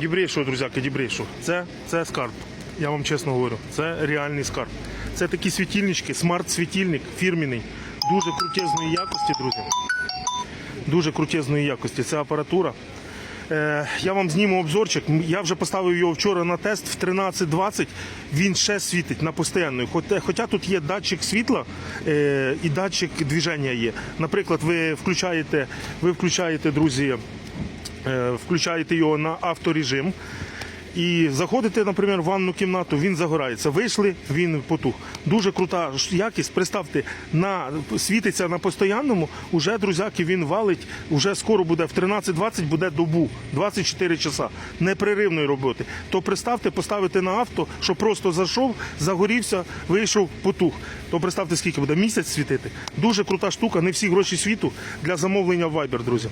Дібрейшого, друзяки, дібрейшого. Це, це скарб. Я вам чесно говорю. Це реальний скарб. Це такі світильнички, смарт-світильник фірміний, дуже крутезної якості, друзі. Дуже крутезної якості. Це апаратура. Е, я вам зніму обзорчик. Я вже поставив його вчора на тест в 13.20. Він ще світить на постійно. Хоча, тут є датчик світла е, і датчик движення є. Наприклад, ви включаєте, ви включаєте, друзі, включаєте його на авторежим. І заходите, наприклад, в ванну кімнату, він загорається. Вийшли, він потух. Дуже крута якість. Представте, на світиться на постоянному. Уже друзяки він валить. Уже скоро буде в 13.20 буде добу, 24 часа непреривної роботи. То представте, поставити на авто, що просто зайшов, загорівся, вийшов, потух. То представте, скільки буде місяць світити. Дуже крута штука. Не всі гроші світу для замовлення в Viber, друзі.